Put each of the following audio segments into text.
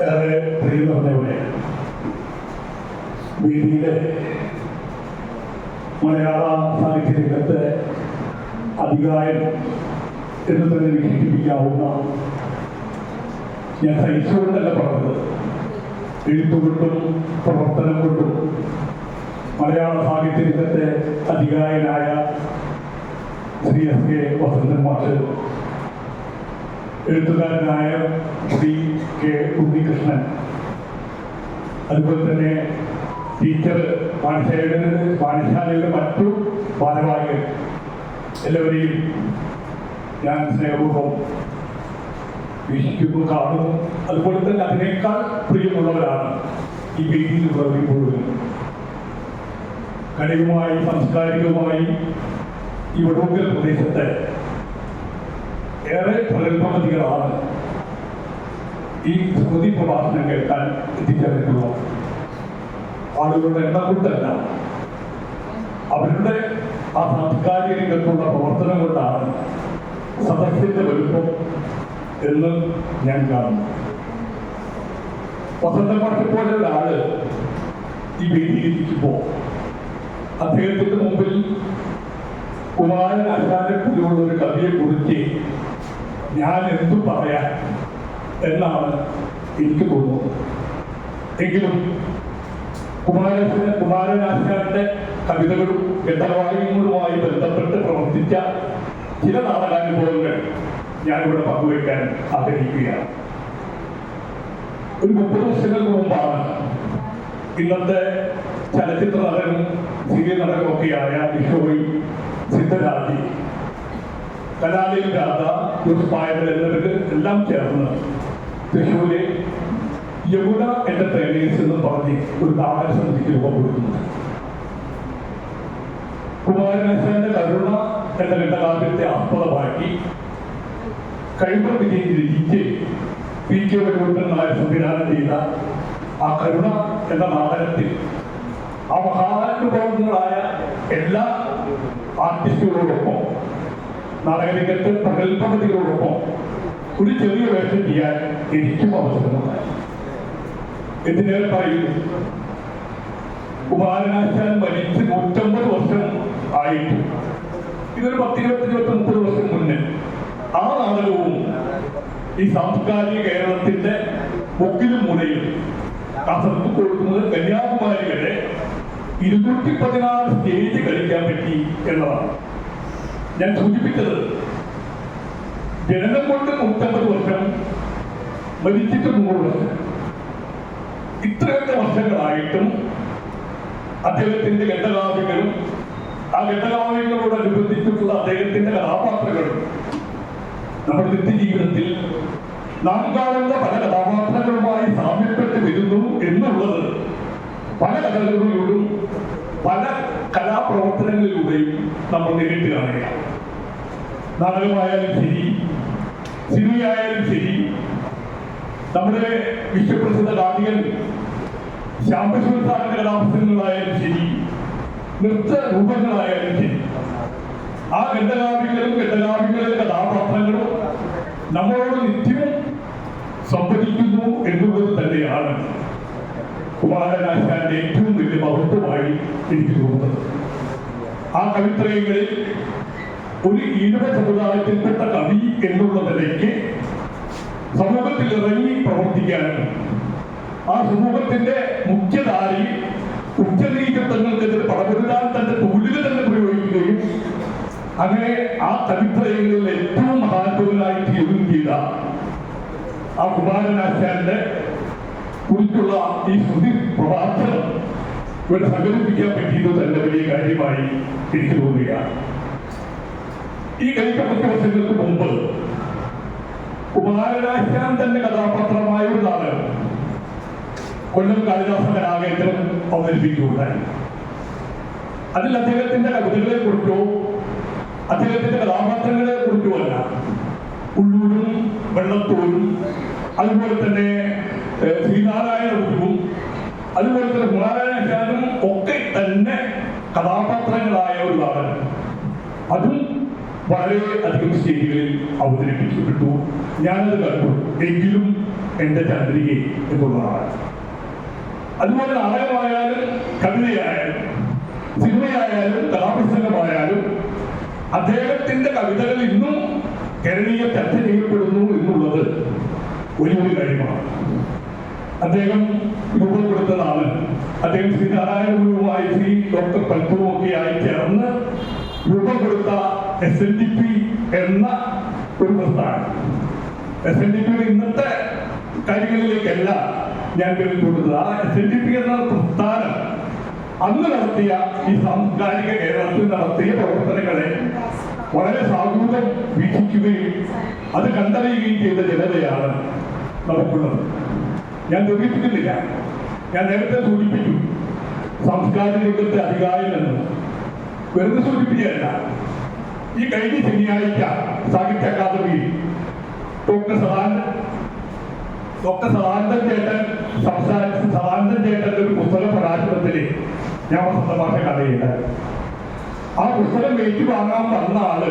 ഏറെ പ്രിയ നിറഞ്ഞവരെ വേദിയിലെ മലയാള സാഹിത്യ രംഗത്തെ അധികാരം എന്ന് തന്നെ വിശേഷിപ്പിക്കാവുന്ന ഞാൻ സഹിച്ചുകൊണ്ടല്ല പറഞ്ഞത്. എഴുത്തുകൊണ്ടും പ്രവർത്തനം കൊണ്ടും മലയാള സാഹിത്യ രംഗത്തെ അധികായനായ ശ്രീ എസ് കെ വസന്തൻ മാഷ് എഴുത്തുകാരനായ ശ്രീ കെ ഉണ്ണികൃഷ്ണൻ. അതുപോലെ തന്നെ ടീച്ചർ പാഠശാലയുടെ പാഠശാലയുടെ മറ്റു ഭാരവാഹികൾ. എല്ലാവരെയും ഞാൻ സ്നേഹപൂർവം വീക്ഷിക്കുന്നു കാണുന്നു. അതുപോലെ തന്നെ അതിനേക്കാൾ പ്രിയമുള്ളവരാണ് ഈ വീട്ടിൽ മുഴുവൻ കഴിവുമായി സാംസ്കാരികവുമായി ഈ വടൂക്കൽ പ്രദേശത്തെ ഏറെ പ്രഗത്ഭമതികളാണ് ഈ സ്മൃതി പ്രഭാഷണം കേൾക്കാൻ എത്തിച്ചേർന്നിട്ടുള്ളത് ആളുകളുടെ എണ്ണക്കൂട്ടല്ല. അവരുടെ ആ സാംസ്കാരിക രംഗത്തുള്ള പ്രവർത്തനം കൊണ്ടാണ് സദസ്സിന്റെ വലുപ്പം എന്ന് ഞാൻ കാണുന്നു. വസന്തമാഷെ പോലെ ഒരാൾ ഈ വേദിയിലിരിക്കുമ്പോ അദ്ദേഹത്തിന്റെ മുമ്പിൽ കുമാരൻ ആശാനെ പോലെയുള്ള ഒരു കവിയെ കുറിച്ച് ഞാൻ എന്തു പറയാൻ എന്നാണ് എനിക്ക് തോന്നുന്നത്. എങ്കിലും കുമാരനാശാൻ കുമാരനാശാന്റെ കവിതകളും ഘട്ടവാക്യങ്ങളുമായി ബന്ധപ്പെട്ട് പ്രവർത്തിച്ച ചില നാടകാനുഭവങ്ങൾ ഞാനിവിടെ പങ്കുവയ്ക്കാൻ ആഗ്രഹിക്കുകയാണ്. ഒരു മുപ്പത് വർഷങ്ങൾക്ക് മുമ്പാണ് ഇന്നത്തെ ചലച്ചിത്ര നടനും സീരിയൽ നടനുമൊക്കെയായ കിഷോറി സിദ്ധരാജി കലാലയം രാധ യൂസ്മായവർ എന്നിവർക്ക് എല്ലാം ചേർന്ന് തൃശ്ശൂരെ യമുന എന്റർടൈനേഴ്സ് എന്ന് പറഞ്ഞ് ഒരു നാടക രൂപം കൊടുക്കുന്നു. കുമാരനാശാന്റെ കരുണ എന്ന ഘട്ടകാലത്തെ ആസ്പദമാക്കി കഴിവ് വിജയം രചിച്ച് പി കെ വരൂട്ടൻ നായർ സംവിധാനം ചെയ്ത ആ കരുണ എന്ന നാടകത്തിൽ ആ മഹാനുഭവങ്ങളായ എല്ലാ ആർട്ടിസ്റ്റുകളോടൊപ്പം നാടകരംഗത്ത് പ്രഗത്ഭമതികളോടൊപ്പം ഒരു ചെറിയ വേഷം ചെയ്യാൻ എനിക്കും അവസരമുണ്ടായി. എന്തിനേറെ പറയുന്നു കുമാരനാശാൻ മരിച്ച് നൂറ്റമ്പത് വർഷം ആയിട്ട്. ഇതൊരു പത്തിരുപത്തി ഇരുപത്തി മുപ്പത് വർഷം മുന്നേ ആ നാടകവും ഈ സാംസ്കാരിക കേരളത്തിന്റെ മുക്കിലും മുനയിലും കാസർഗോഡ് കൊടുക്കുന്നത് കന്യാകുമാരി വരെ ഇരുന്നൂറ്റി പതിനാറ് സ്റ്റേജ് കളിക്കാൻ പറ്റി എന്നതാണ്. ഞാൻ സൂചിപ്പിച്ചത് ജനനം കൊണ്ട് നൂറ്റമ്പത് വർഷം മരിച്ചിട്ട് നൂറ് വർഷം. ഇത്രയൊക്കെ വർഷങ്ങളായിട്ടും അദ്ദേഹത്തിന്റെ ഘട്ടകാവ്യങ്ങളും ആ ഘട്ടകാവ്യങ്ങളോടനുബന്ധിച്ചിട്ടുള്ള അദ്ദേഹത്തിന്റെ കഥാപാത്രങ്ങളും നമ്മുടെ നിത്യജീവിതത്തിൽ നാം കാണുന്ന പല കഥാപാത്രങ്ങളുമായി സാമ്യപ്പെട്ട് വരുന്നു എന്നുള്ളത് പല കഥകളിലൂടെയും പല കലാപ്രവർത്തനങ്ങളിലൂടെയും നമ്മൾ നേരിട്ട് കാണുകയാണ്. നാടകമായാലും ശരി സിനിമയായാലും ശരി നമ്മുടെ വിശ്വപ്രസിദ്ധ ഗാന്ധികൻ ശ്യാമകൃഷ്ണൻ സാറിന്റെ കഥാപാത്രങ്ങളായാലും ശരി നൃത്ത രൂപങ്ങളായാലും ശരി ആ ഘട്ടകാവ്യങ്ങളും ഘട്ടകാവ്യങ്ങളിലെ കഥാപാത്രങ്ങളും നമ്മളോട് നിത്യവും സംവദിക്കുന്നു എന്നുള്ളത് തന്നെയാണ് കുമാരനാശാന്റെ ഏറ്റവും വലിയ മഹത്വമായി എനിക്ക് തോന്നുന്നത്. ആ കവിത്രയങ്ങളിൽ ഒരു ഈഴവ സമുദായത്തിൽപ്പെട്ട കവി എന്നുള്ള നിലയ്ക്ക് സമൂഹത്തിൽ ഇറങ്ങി പ്രവർത്തിക്കാനും ആ സമൂഹത്തിന്റെ മുഖ്യധാരയിൽ ഉച്ചനീചത്വങ്ങൾക്കെതിരെ പടപെടുത്താൻ തന്റെ തൊഴിലുകൾ തന്നെ പ്രയോഗിക്കുകയും അങ്ങനെ ആ കവിത്രയങ്ങളിൽ ഏറ്റവും മഹാത്വനായി തീരുകയും ചെയ്ത ആ കുമാരനാശാന്റെ കുറിച്ചുള്ള ഈ ശ്രുതി പ്രഭാഷണം ഇവിടെ സംഘടിപ്പിക്കാൻ പറ്റിയത് തന്നെ വലിയ കാര്യമായി എനിക്ക് തോന്നുകയാണ്. ഈ കഴിക്കപ്പെട്ട വർഷങ്ങൾക്ക് മുമ്പ് കുമാരനാശാൻ തന്നെ കഥാപാത്രമായുള്ളതാണ് കൊല്ലം കാളിദാസ കലാകേന്ദ്രം അവതരിപ്പിക്കുകയുണ്ടായി. അതിൽ അദ്ദേഹത്തിന്റെ കവിതകളെ കുറിച്ചോ അദ്ദേഹത്തിന്റെ കഥാപാത്രങ്ങളെ കുറിച്ചോ അല്ല ഉള്ളൂരും വെള്ളത്തോരും അതുപോലെ തന്നെ ഏഹ്, ശ്രീനാരായണ ഗുരുവും അതുപോലെ തന്നെ കുമാരനാശാനും ഒക്കെ തന്നെ കഥാപാത്രങ്ങളായ ഒരു നടൻ. അതും വളരെ അധികം സ്റ്റേജുകളിൽ അവതരിപ്പിക്കപ്പെട്ടു. ഞാനത് കണ്ടു. എങ്കിലും എന്റെ ചന്ദ്രിക എന്നുള്ളതാണ് അതുപോലെ നാടകമായാലും കവിതയായാലും സിനിമയായാലും കഥാപുസ്തകമായാലും അദ്ദേഹത്തിന്റെ കവിതകൾ ഇന്നും കേരളീയ ചർച്ച ചെയ്യപ്പെടുന്നു എന്നുള്ളത് വലിയൊരു കാര്യമാണ്. അദ്ദേഹം രൂപം അദ്ദേഹം അദ്ദേഹം ശ്രീനാരായണ ഗുരുവുമായി ശ്രീ ഡോക്ടർ ആയി ചേർന്ന് രൂപപ്പെടുത്ത എസ് എൻ ഡി പി എന്ന ഒരു പ്രസ്ഥാനം. എസ് എൻ ഡി പിയുടെ ഇന്നത്തെ കാര്യങ്ങളിലേക്കല്ല ഞാൻ വരുന്നത് ആ എസ് എൻ ഡി പി എന്ന പ്രസ്ഥാനം അന്ന് നടത്തിയ ഈ സാംസ്കാരിക കേരളത്തിൽ നടത്തിയ പ്രവർത്തനങ്ങളെ വളരെ സാധൂരം വീക്ഷിക്കുകയും അത് കണ്ടറിയുകയും ചെയ്ത ജനതയാണ് നമുക്കുള്ളത്. ഞാൻ ദുരിപ്പിക്കുന്നില്ല ഞാൻ നേരത്തെ സൂചിപ്പിച്ചു. സാംസ്കാരിക രംഗത്തെ അധികാരം വെറുതെ സൂചിപ്പിക്കുകയല്ല. ഈ കഴിഞ്ഞ ശനിയാഴ്ച സാഹിത്യ അക്കാദമിയിൽ ഡോക്ടർ സദാനന്ദൻ ഡോക്ടർ സദാനന്ദൻ ചേട്ടൻ സംസാരിച്ച സദാനന്ദൻ ചേട്ടന്റെ ഒരു പുസ്തക പ്രകാശനത്തിൽ ഞാൻ ഭാഷ കഥയില്ല ആ പുസ്തകം ഏറ്റുവാങ്ങാൻ വന്ന ആൾ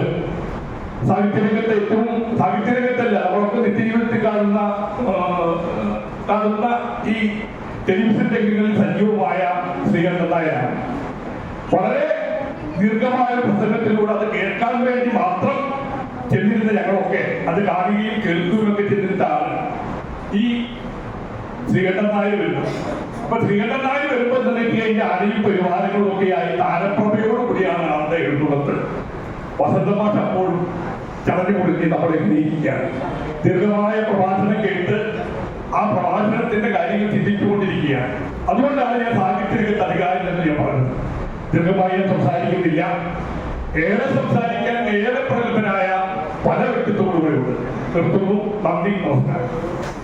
സാഹിത്യരംഗത്ത് ഏറ്റവും സാഹിത്യരംഗത്തല്ല അവർക്ക് നിത്യജീവിതത്തിൽ കാണുന്ന കാണുന്ന ഈ ടെലിവിഷൻ രംഗങ്ങളിൽ സജീവമായ ശ്രീകണ്ഠനായ വളരെ ദീർഘമായ പ്രസംഗത്തിലൂടെ അത് കേൾക്കാൻ വേണ്ടി മാത്രം ചെന്നിരുന്ന ഞങ്ങളൊക്കെ അത് കാണുകയും കേൾക്കുകയും ഒക്കെ ചെന്നിട്ടാണ് ഈ ശ്രീകണ്ഠൻ നായർ വരുന്നത്. അപ്പൊ ശ്രീകണ്ഠൻ നായർ വരുമ്പോൾ തന്നെ അതിന്റെ അണിയും പരിവാരങ്ങളും ഒക്കെ ആയി താരപ്രഭയോട് കൂടിയാണ് ആളുടെ എഴുന്നള്ളത്ത്. വസന്തമാഷ അപ്പോഴും ചടഞ്ഞു കൊടുക്കി നമ്മളെ നീക്കുകയാണ് ദീർഘമായ പ്രഭാഷണം കേട്ട് ആ പ്രഭാഷണത്തിന്റെ കാര്യങ്ങൾ ചിന്തിച്ചുകൊണ്ടിരിക്കുകയാണ്. അതുകൊണ്ടാണ് ഞാൻ സാഹിത്യരംഗത്ത് അധികാരം ദീർഘമായി സംസാരിക്കുന്നില്ല. ഏറെ സംസാരിക്കാൻ ഏറെ പ്രഗത്ഭനായ പല വ്യക്തിത്വങ്ങളുമുണ്ട് നിർത്തുന്നു. നന്ദി നമസ്കാരം.